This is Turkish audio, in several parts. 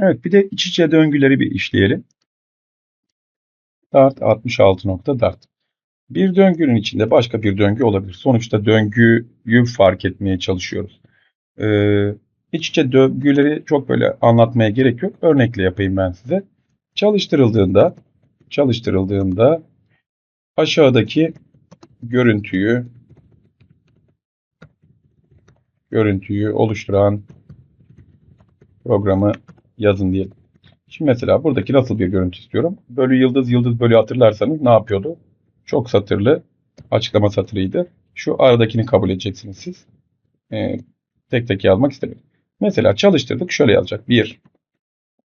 Evet bir de iç içe döngüleri bir işleyelim. Dart 66 nokta dart. Bir döngünün içinde başka bir döngü olabilir. Sonuçta döngüyü fark etmeye çalışıyoruz. Ee, iç içe döngüleri çok böyle anlatmaya gerek yok. Örnekle yapayım ben size. Çalıştırıldığında çalıştırıldığında aşağıdaki görüntüyü görüntüyü oluşturan programı yazın diyelim. Şimdi mesela buradaki nasıl bir görüntü istiyorum? Bölü yıldız yıldız bölü hatırlarsanız ne yapıyordu? Çok satırlı açıklama satırıydı. Şu aradakini kabul edeceksiniz siz. Ee, tek tek yazmak istemiyorum. Mesela çalıştırdık şöyle yazacak. 1,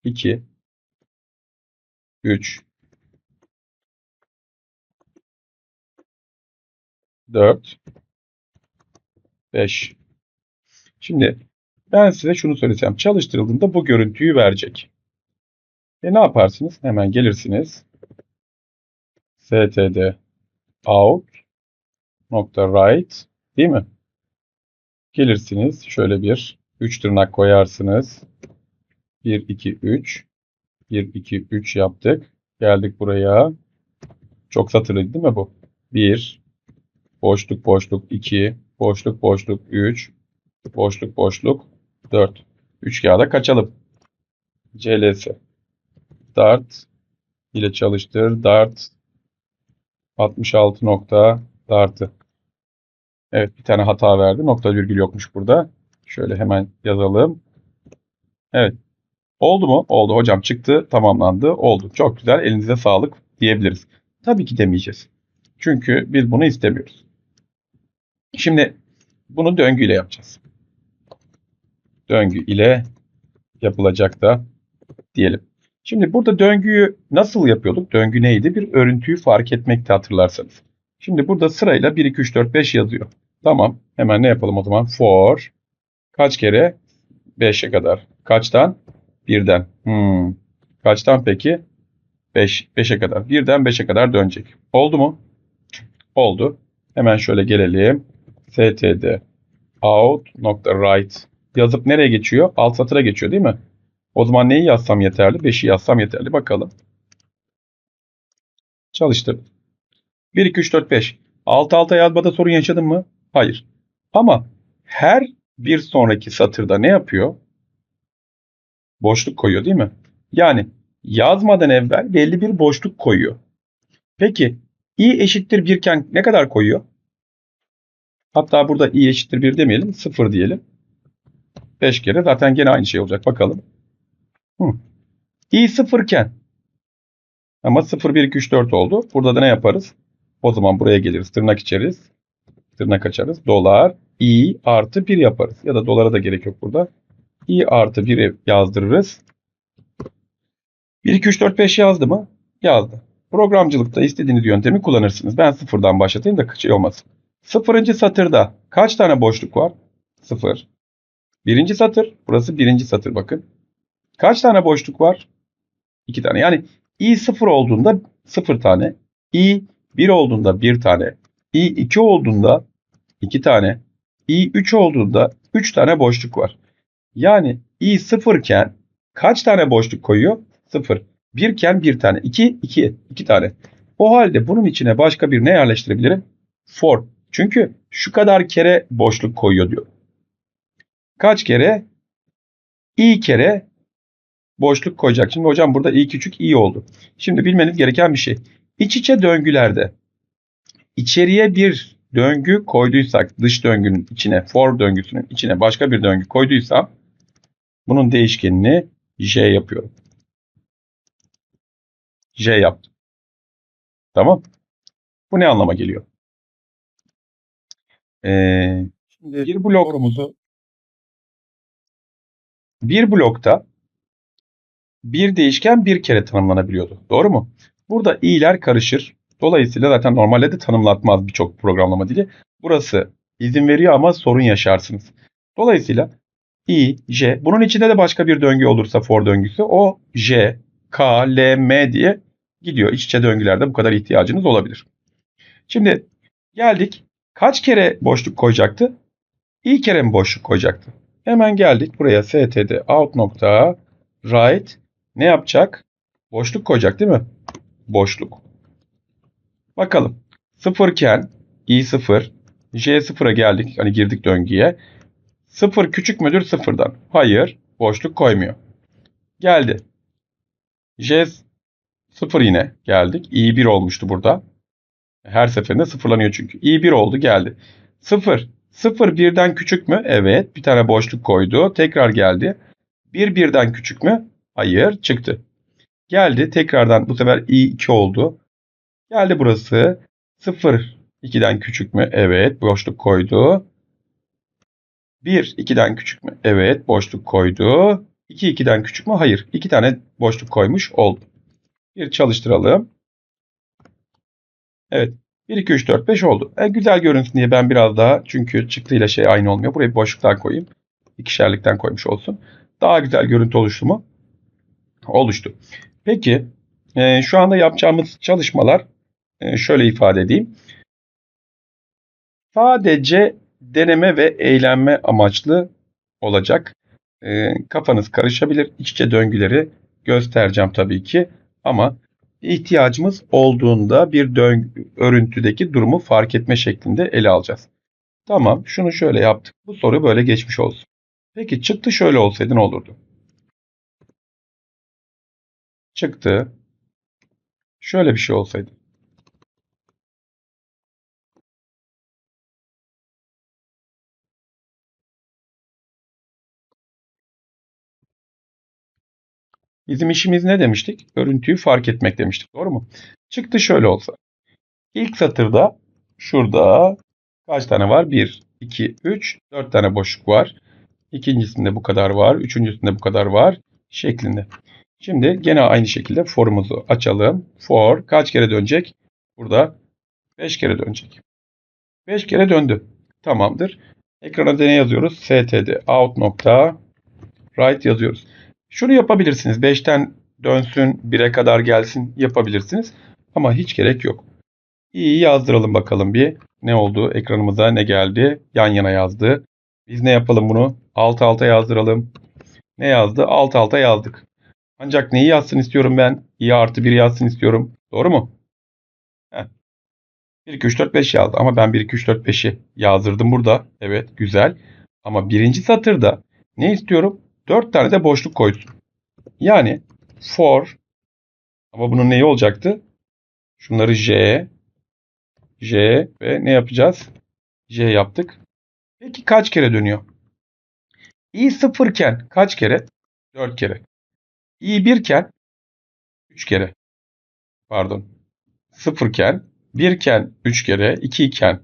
2, 3, 4, 5. Şimdi ben size şunu söylesem. Çalıştırıldığında bu görüntüyü verecek. E ne yaparsınız? Hemen gelirsiniz. std out nokta write değil mi? Gelirsiniz. Şöyle bir 3 tırnak koyarsınız. 1, 2, 3. 1, 2, 3 yaptık. Geldik buraya. Çok satırlı değil mi bu? 1, boşluk boşluk 2, boşluk boşluk 3, boşluk boşluk 4. 3 kağıda kaçalım. CLS. Dart ile çalıştır. Dart 66 nokta dartı. Evet bir tane hata verdi. Nokta virgül yokmuş burada. Şöyle hemen yazalım. Evet. Oldu mu? Oldu hocam çıktı tamamlandı. Oldu. Çok güzel elinize sağlık diyebiliriz. Tabii ki demeyeceğiz. Çünkü biz bunu istemiyoruz. Şimdi bunu döngüyle yapacağız. Döngü ile yapılacak da diyelim. Şimdi burada döngüyü nasıl yapıyorduk? Döngü neydi? Bir örüntüyü fark etmekte hatırlarsanız. Şimdi burada sırayla 1, 2, 3, 4, 5 yazıyor. Tamam. Hemen ne yapalım o zaman? For kaç kere? 5'e kadar. Kaçtan? 1'den. Hmm. Kaçtan peki? 5, 5'e kadar. 1'den 5'e kadar dönecek. Oldu mu? Oldu. Hemen şöyle gelelim. std out nokta write yazıp nereye geçiyor? Alt satıra geçiyor değil mi? O zaman neyi yazsam yeterli? 5'i yazsam yeterli. Bakalım. Çalıştır. 1, 2, 3, 4, 5. Alt alta yazmada sorun yaşadın mı? Hayır. Ama her bir sonraki satırda ne yapıyor? Boşluk koyuyor değil mi? Yani yazmadan evvel belli bir boşluk koyuyor. Peki i eşittir 1 iken ne kadar koyuyor? Hatta burada i eşittir 1 demeyelim 0 diyelim. 5 kere zaten gene aynı şey olacak. Bakalım. Hı. i 0 iken ama 0, 1, 2, 3, 4 oldu. Burada da ne yaparız? O zaman buraya geliriz. Tırnak içeriz. Tırnak açarız. Dolar i artı 1 yaparız. Ya da dolara da gerek yok burada. i artı 1'i yazdırırız. 1, 2, 3, 4, 5 yazdı mı? Yazdı. Programcılıkta istediğiniz yöntemi kullanırsınız. Ben sıfırdan başlatayım da şey olmasın. Sıfırıncı satırda kaç tane boşluk var? Sıfır. Birinci satır. Burası birinci satır bakın. Kaç tane boşluk var? İki tane. Yani i sıfır olduğunda sıfır tane. i 1 olduğunda 1 tane. i 2 olduğunda 2 tane. i 3 olduğunda 3 tane boşluk var. Yani i 0 iken kaç tane boşluk koyuyor? 0. 1 iken 1 tane. 2, 2, 2 tane. O halde bunun içine başka bir ne yerleştirebilirim? For. Çünkü şu kadar kere boşluk koyuyor diyor. Kaç kere? i kere boşluk koyacak. Şimdi hocam burada i küçük i oldu. Şimdi bilmeniz gereken bir şey. İç içe döngülerde içeriye bir döngü koyduysak dış döngünün içine for döngüsünün içine başka bir döngü koyduysam bunun değişkenini j yapıyorum. j yaptım. Tamam. Bu ne anlama geliyor? Ee, Şimdi bir blok sorumuzu bir blokta bir değişken bir kere tanımlanabiliyordu. Doğru mu? Burada i'ler karışır. Dolayısıyla zaten normalde de tanımlatmaz birçok programlama dili. Burası izin veriyor ama sorun yaşarsınız. Dolayısıyla i, j, bunun içinde de başka bir döngü olursa for döngüsü o j, k, l, m diye gidiyor. İç içe döngülerde bu kadar ihtiyacınız olabilir. Şimdi geldik. Kaç kere boşluk koyacaktı? i kere mi boşluk koyacaktı? Hemen geldik buraya std out nokta right ne yapacak? Boşluk koyacak değil mi? Boşluk. Bakalım. Sıfırken i0 j0'a geldik. Hani girdik döngüye. 0 küçük müdür sıfırdan? Hayır. Boşluk koymuyor. Geldi. J0 yine geldik. i1 olmuştu burada. Her seferinde sıfırlanıyor çünkü. i1 oldu geldi. 0. 0 birden küçük mü? Evet. Bir tane boşluk koydu. Tekrar geldi. 1 birden küçük mü? Hayır. Çıktı. Geldi. Tekrardan bu sefer i2 oldu. Geldi burası. 0 2'den küçük mü? Evet. Boşluk koydu. 1 2'den küçük mü? Evet. Boşluk koydu. 2 2'den küçük mü? Hayır. 2 tane boşluk koymuş oldu. Bir çalıştıralım. Evet. 1, 2, 3, 4, 5 oldu. E, güzel görünsün diye ben biraz daha çünkü çıktıyla şey aynı olmuyor. Buraya bir boşluktan koyayım. İkişerlikten koymuş olsun. Daha güzel görüntü oluştu mu? Oluştu. Peki e, şu anda yapacağımız çalışmalar e, şöyle ifade edeyim. Sadece deneme ve eğlenme amaçlı olacak. E, kafanız karışabilir. İç içe döngüleri göstereceğim tabii ki. Ama ihtiyacımız olduğunda bir döngü, örüntüdeki durumu fark etme şeklinde ele alacağız. Tamam şunu şöyle yaptık. Bu soru böyle geçmiş olsun. Peki çıktı şöyle olsaydı ne olurdu? Çıktı. Şöyle bir şey olsaydı. Bizim işimiz ne demiştik? Örüntüyü fark etmek demiştik. Doğru mu? Çıktı şöyle olsa. İlk satırda şurada kaç tane var? 1, 2, 3, 4 tane boşluk var. İkincisinde bu kadar var. Üçüncüsünde bu kadar var. Şeklinde. Şimdi gene aynı şekilde for'umuzu açalım. For kaç kere dönecek? Burada 5 kere dönecek. 5 kere döndü. Tamamdır. Ekrana ne yazıyoruz? std out nokta right yazıyoruz. Şunu yapabilirsiniz. 5'ten dönsün 1'e kadar gelsin yapabilirsiniz. Ama hiç gerek yok. İyi yazdıralım bakalım bir. Ne oldu? Ekranımıza ne geldi? Yan yana yazdı. Biz ne yapalım bunu? Alt alta yazdıralım. Ne yazdı? Alt alta yazdık. Ancak neyi yazsın istiyorum ben? i artı 1 yazsın istiyorum. Doğru mu? Heh. 1, 2, 3, 4, 5 yazdı. Ama ben 1, 2, 3, 4, 5'i yazdırdım burada. Evet güzel. Ama birinci satırda ne istiyorum? 4 tane de boşluk koysun. Yani for ama bunun neyi olacaktı? Şunları j, j ve ne yapacağız? j yaptık. Peki kaç kere dönüyor? i sıfırken kaç kere? 4 kere. i birken 3 kere. Pardon. Sıfırken, birken 3 kere, 2 iken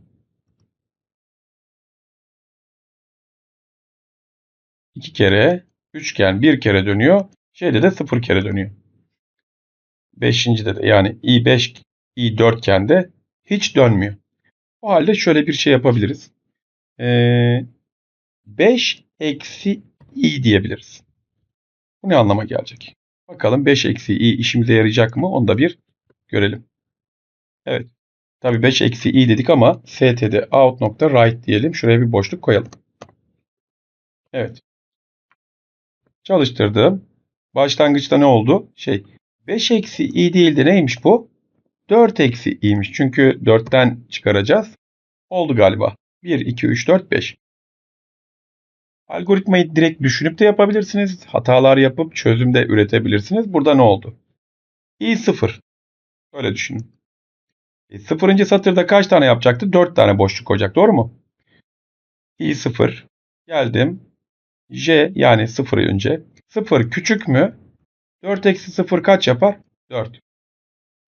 2 kere, üçgen bir kere dönüyor. Şeyde de 0 kere dönüyor. Beşincide de yani i5, i4 iken de hiç dönmüyor. O halde şöyle bir şey yapabiliriz. Ee, 5 eksi i diyebiliriz. Bu ne anlama gelecek? Bakalım 5 eksi i işimize yarayacak mı? Onu da bir görelim. Evet. Tabii 5 eksi i dedik ama std out nokta right diyelim. Şuraya bir boşluk koyalım. Evet. Çalıştırdım. Başlangıçta ne oldu? Şey 5 eksi i değil de neymiş bu? 4 eksi i'miş. Çünkü 4'ten çıkaracağız. Oldu galiba. 1, 2, 3, 4, 5. Algoritmayı direkt düşünüp de yapabilirsiniz. Hatalar yapıp çözümde üretebilirsiniz. Burada ne oldu? i 0. Öyle düşünün. E, sıfırıncı satırda kaç tane yapacaktı? 4 tane boşluk koyacak. Doğru mu? i 0. Geldim. J yani 0 önce. 0 küçük mü? 4 eksi 0 kaç yapar? 4.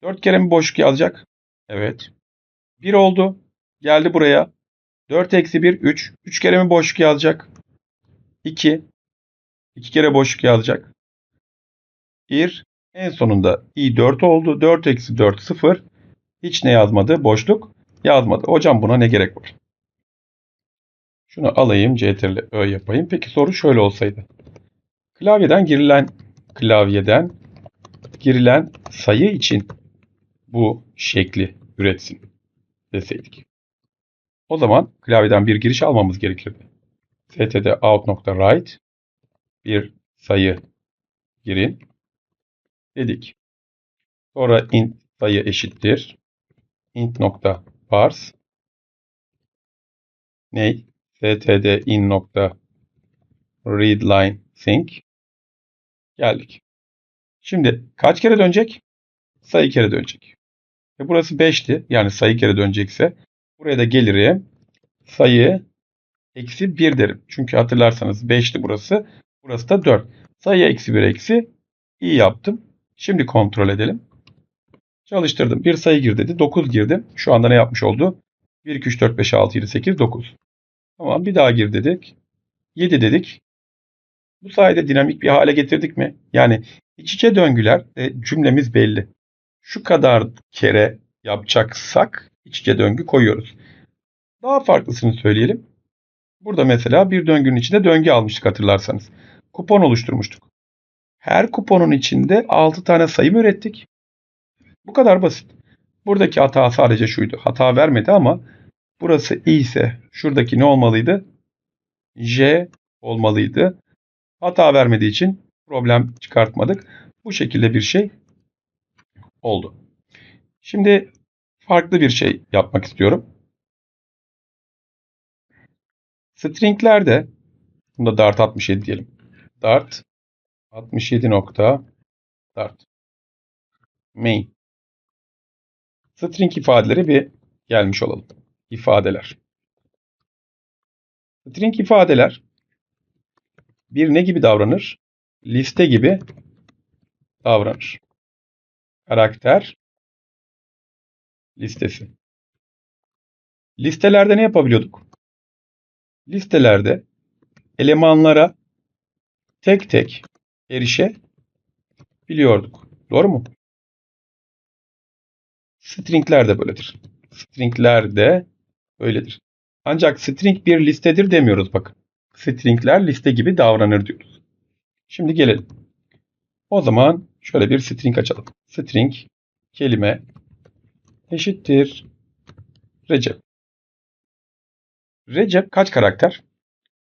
4 kere mi boşluk yazacak? Evet. 1 oldu. Geldi buraya. 4 eksi 1 3. 3 kere mi boşluk yazacak? 2. 2 kere boşluk yazacak. 1. En sonunda i 4 oldu. 4 eksi 4 0. Hiç ne yazmadı? Boşluk yazmadı. Hocam buna ne gerek var? Şunu alayım. Ctrl Ö yapayım. Peki soru şöyle olsaydı. Klavyeden girilen klavyeden girilen sayı için bu şekli üretsin deseydik. O zaman klavyeden bir giriş almamız gerekirdi. std out.write bir sayı girin dedik. Sonra int sayı eşittir. int nokta parse ney? Std in nokta readline sync geldik. Şimdi kaç kere dönecek? Sayı kere dönecek. E burası 5'ti. Yani sayı kere dönecekse buraya da gelirim. Sayı eksi 1 derim. Çünkü hatırlarsanız 5'ti burası. Burası da 4. Sayı eksi 1 eksi iyi yaptım. Şimdi kontrol edelim. Çalıştırdım. Bir sayı gir dedi. 9 girdim. Şu anda ne yapmış oldu? 1, 2, 3, 4, 5, 6, 7, 8, 9. Tamam bir daha gir dedik. 7 dedik. Bu sayede dinamik bir hale getirdik mi? Yani iç içe döngüler e, cümlemiz belli. Şu kadar kere yapacaksak iç içe döngü koyuyoruz. Daha farklısını söyleyelim. Burada mesela bir döngünün içinde döngü almıştık hatırlarsanız. Kupon oluşturmuştuk. Her kuponun içinde 6 tane sayı mı ürettik? Bu kadar basit. Buradaki hata sadece şuydu. Hata vermedi ama burası i ise şuradaki ne olmalıydı? J olmalıydı. Hata vermediği için problem çıkartmadık. Bu şekilde bir şey oldu. Şimdi farklı bir şey yapmak istiyorum. Stringlerde bunda dart 67 diyelim. Dart 67 nokta dart main string ifadeleri bir gelmiş olalım. İfadeler. String ifadeler bir ne gibi davranır? Liste gibi davranır. Karakter listesi. Listelerde ne yapabiliyorduk? Listelerde elemanlara tek tek erişe biliyorduk. Doğru mu? Stringler de böyledir. Stringler de böyledir. Ancak string bir listedir demiyoruz bakın. Stringler liste gibi davranır diyoruz. Şimdi gelelim. O zaman şöyle bir string açalım. String kelime eşittir Recep. Recep kaç karakter?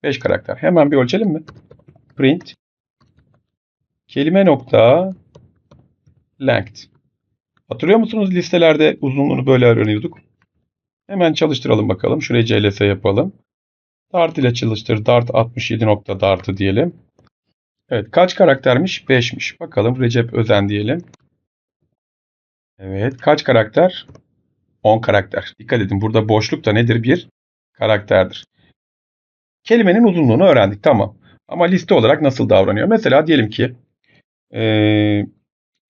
5 karakter. Hemen bir ölçelim mi? Print kelime nokta length. Hatırlıyor musunuz listelerde uzunluğunu böyle öğreniyorduk? Hemen çalıştıralım bakalım. Şuraya CLS yapalım. Dart ile çalıştır. Dart 67 nokta dartı diyelim. Evet kaç karaktermiş? 5'miş. Bakalım Recep Özen diyelim. Evet kaç karakter? 10 karakter. Dikkat edin burada boşluk da nedir? Bir karakterdir. Kelimenin uzunluğunu öğrendik tamam. Ama liste olarak nasıl davranıyor? Mesela diyelim ki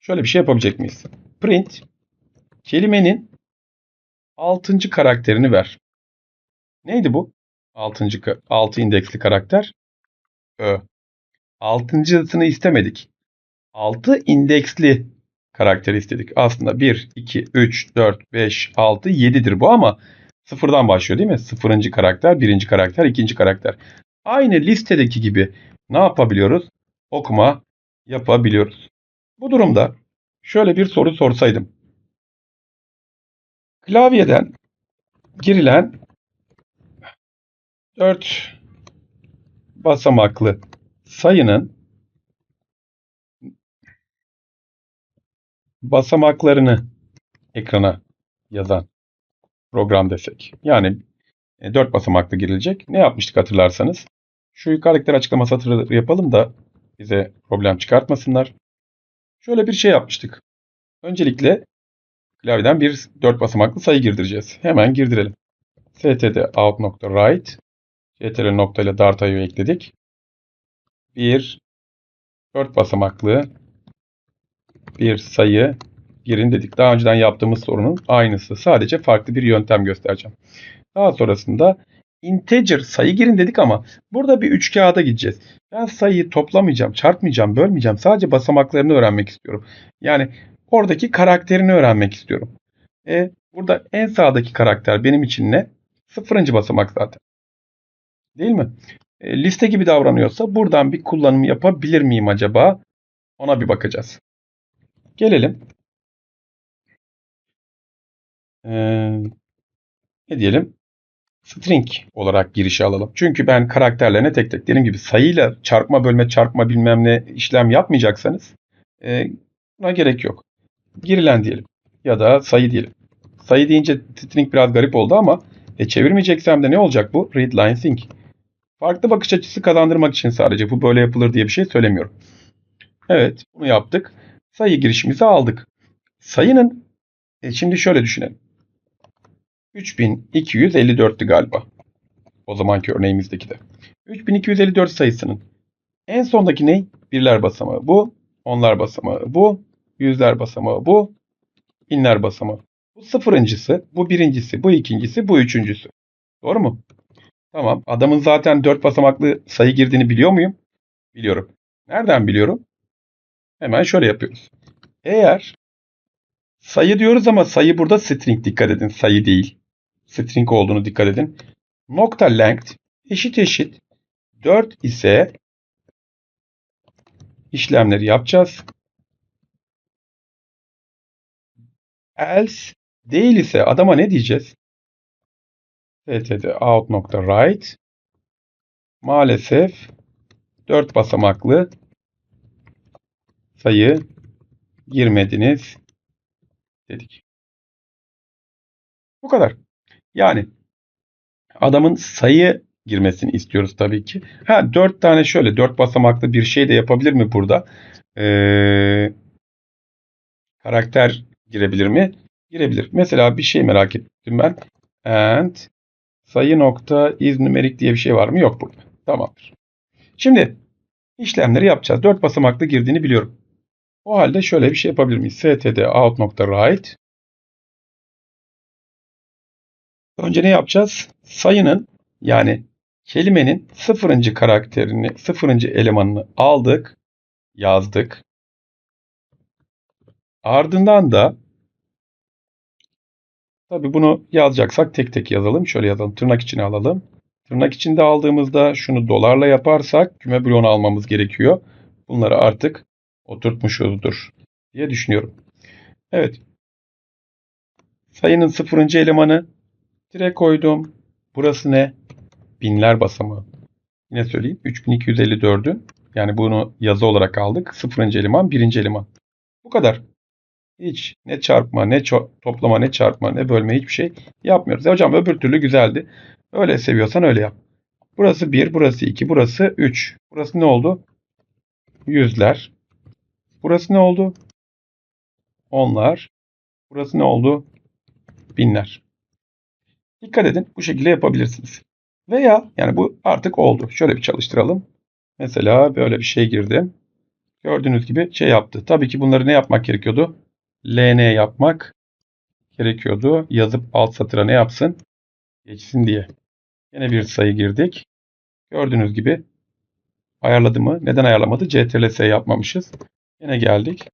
şöyle bir şey yapabilecek miyiz? Print kelimenin 6. karakterini ver. Neydi bu? 6. 6 indeksli karakter. Ö. Altıncısını istemedik. 6 indeksli karakteri istedik. Aslında 1, 2, 3, 4, 5, 6, 7'dir bu ama sıfırdan başlıyor değil mi? Sıfırıncı karakter, birinci karakter, ikinci karakter. Aynı listedeki gibi ne yapabiliyoruz? Okuma yapabiliyoruz. Bu durumda şöyle bir soru sorsaydım. Klavyeden girilen 4 basamaklı sayının basamaklarını ekrana yazan program desek. Yani 4 e, basamaklı girilecek. Ne yapmıştık hatırlarsanız? Şu yukarıdakiler açıklama satırı yapalım da bize problem çıkartmasınlar. Şöyle bir şey yapmıştık. Öncelikle klavyeden bir 4 basamaklı sayı girdireceğiz. Hemen girdirelim. std out.write ctrl nokta ile dart ekledik. Bir 4 basamaklı bir sayı girin dedik. Daha önceden yaptığımız sorunun aynısı. Sadece farklı bir yöntem göstereceğim. Daha sonrasında integer sayı girin dedik ama burada bir üç kağıda gideceğiz. Ben sayıyı toplamayacağım, çarpmayacağım, bölmeyeceğim. Sadece basamaklarını öğrenmek istiyorum. Yani oradaki karakterini öğrenmek istiyorum. E, burada en sağdaki karakter benim için ne? Sıfırıncı basamak zaten. Değil mi? E, liste gibi davranıyorsa buradan bir kullanım yapabilir miyim acaba? Ona bir bakacağız. Gelelim. Ee, ne diyelim? string olarak girişi alalım. Çünkü ben karakterlerine tek tek dediğim gibi sayıyla çarpma bölme çarpma bilmem ne işlem yapmayacaksanız e, buna gerek yok. Girilen diyelim ya da sayı diyelim. Sayı deyince string biraz garip oldu ama e, çevirmeyeceksem de ne olacak bu? Read line think. Farklı bakış açısı kazandırmak için sadece bu böyle yapılır diye bir şey söylemiyorum. Evet bunu yaptık. Sayı girişimizi aldık. Sayının e, şimdi şöyle düşünelim. 3254'tü galiba. O zamanki örneğimizdeki de. 3254 sayısının en sondaki ne? Birler basamağı. Bu onlar basamağı. Bu yüzler basamağı. Bu binler basamağı. Bu sıfırıncısı, bu birincisi, bu ikincisi, bu üçüncüsü. Doğru mu? Tamam. Adamın zaten dört basamaklı sayı girdiğini biliyor muyum? Biliyorum. Nereden biliyorum? Hemen şöyle yapıyoruz. Eğer sayı diyoruz ama sayı burada string dikkat edin. Sayı değil. String olduğunu dikkat edin. Nokta length eşit eşit 4 ise işlemleri yapacağız. Else değil ise adama ne diyeceğiz? std out nokta write maalesef 4 basamaklı sayı girmediniz dedik. Bu kadar. Yani adamın sayı girmesini istiyoruz tabii ki. Ha 4 tane şöyle 4 basamaklı bir şey de yapabilir mi burada? Ee, karakter girebilir mi? Girebilir. Mesela bir şey merak ettim ben. And sayı nokta is numerik diye bir şey var mı? Yok burada. Tamamdır. Şimdi işlemleri yapacağız. 4 basamaklı girdiğini biliyorum. O halde şöyle bir şey yapabilir miyiz? std out nokta write Önce ne yapacağız? Sayının yani kelimenin sıfırıncı karakterini, sıfırıncı elemanını aldık, yazdık. Ardından da tabi bunu yazacaksak tek tek yazalım. Şöyle yazalım. Tırnak içine alalım. Tırnak içinde aldığımızda şunu dolarla yaparsak küme bloğunu almamız gerekiyor. Bunları artık oturtmuşuzdur diye düşünüyorum. Evet. Sayının sıfırıncı elemanı Tire koydum. Burası ne? Binler basamağı. Yine söyleyeyim. 3254'ü. Yani bunu yazı olarak aldık. Sıfırıncı eleman, birinci eleman. Bu kadar. Hiç ne çarpma, ne toplama, ne çarpma, ne bölme hiçbir şey yapmıyoruz. Ya hocam öbür türlü güzeldi. Öyle seviyorsan öyle yap. Burası 1, burası 2, burası 3. Burası ne oldu? Yüzler. Burası ne oldu? Onlar. Burası ne oldu? Binler. Dikkat edin bu şekilde yapabilirsiniz. Veya yani bu artık oldu. Şöyle bir çalıştıralım. Mesela böyle bir şey girdim. Gördüğünüz gibi şey yaptı. Tabii ki bunları ne yapmak gerekiyordu? LN yapmak gerekiyordu. Yazıp alt satıra ne yapsın? Geçsin diye. Yine bir sayı girdik. Gördüğünüz gibi ayarladı mı? Neden ayarlamadı? CTRL-S yapmamışız. Yine geldik.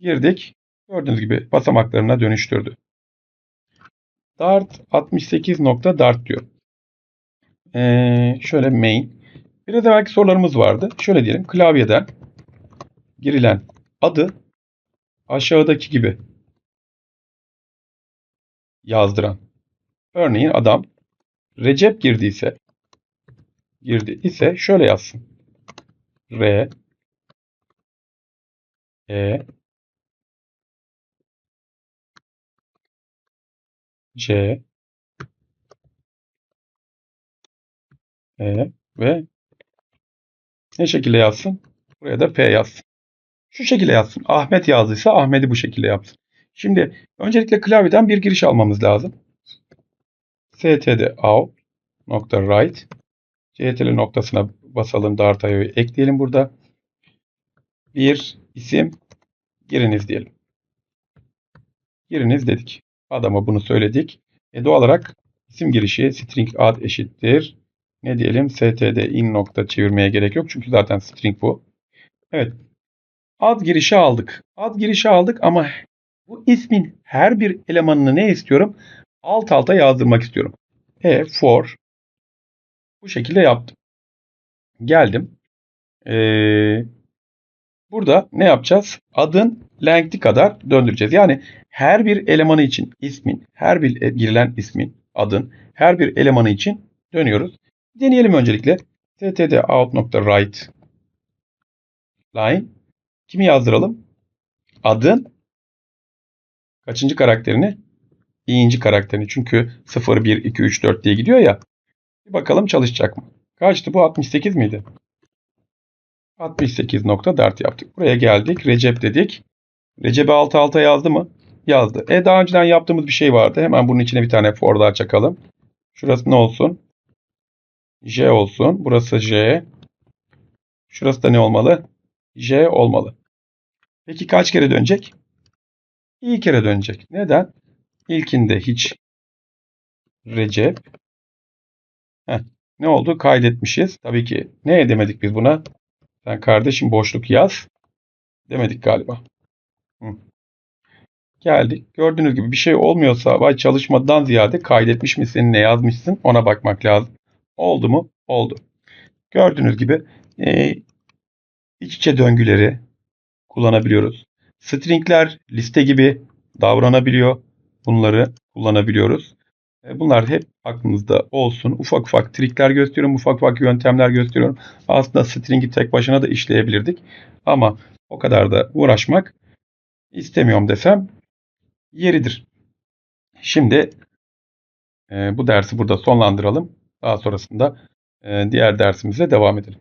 Girdik. Gördüğünüz gibi basamaklarına dönüştürdü. Dart 68 nokta dart diyor. Ee, şöyle main. Biraz evvelki sorularımız vardı. Şöyle diyelim klavyeden girilen adı aşağıdaki gibi yazdıran. Örneğin adam Recep girdiyse girdi ise şöyle yazsın. R E C E ve ne şekilde yazsın? Buraya da P yazsın. Şu şekilde yazsın. Ahmet yazdıysa Ahmet'i bu şekilde yapsın. Şimdi öncelikle klavyeden bir giriş almamız lazım. std out nokta write ctl noktasına basalım Dartio'yu ekleyelim burada. Bir isim giriniz diyelim. Giriniz dedik. Adama bunu söyledik. E doğal olarak isim girişi string ad eşittir. Ne diyelim? std in nokta çevirmeye gerek yok. Çünkü zaten string bu. Evet. Ad girişi aldık. Ad girişi aldık ama bu ismin her bir elemanını ne istiyorum? Alt alta yazdırmak istiyorum. E for bu şekilde yaptım. Geldim. Ee, burada ne yapacağız? Adın length'i kadar döndüreceğiz. Yani her bir elemanı için ismin, her bir girilen ismin, adın her bir elemanı için dönüyoruz. Deneyelim öncelikle. std out.write line kimi yazdıralım? Adın kaçıncı karakterini? İyinci karakterini. Çünkü 0, 1, 2, 3, 4 diye gidiyor ya. Bir bakalım çalışacak mı? Kaçtı bu? 68 miydi? 68.4 yaptık. Buraya geldik. Recep dedik. Recep'e alt alta yazdı mı? Yazdı. E daha önceden yaptığımız bir şey vardı. Hemen bunun içine bir tane for daha çakalım. Şurası ne olsun? J olsun. Burası J. Şurası da ne olmalı? J olmalı. Peki kaç kere dönecek? İyi kere dönecek. Neden? İlkinde hiç Recep. Heh, ne oldu? Kaydetmişiz. Tabii ki ne demedik biz buna? Sen kardeşim boşluk yaz. Demedik galiba. Hı. Geldik. Gördüğünüz gibi bir şey olmuyorsa vay çalışmadan ziyade kaydetmiş misin, ne yazmışsın ona bakmak lazım. Oldu mu? Oldu. Gördüğünüz gibi e, iç içe döngüleri kullanabiliyoruz. Stringler liste gibi davranabiliyor. Bunları kullanabiliyoruz. E, Bunlar hep aklınızda olsun. Ufak ufak trikler gösteriyorum, ufak ufak yöntemler gösteriyorum. Aslında string'i tek başına da işleyebilirdik. Ama o kadar da uğraşmak istemiyorum desem yeridir. Şimdi e, bu dersi burada sonlandıralım. Daha sonrasında e, diğer dersimize devam edelim.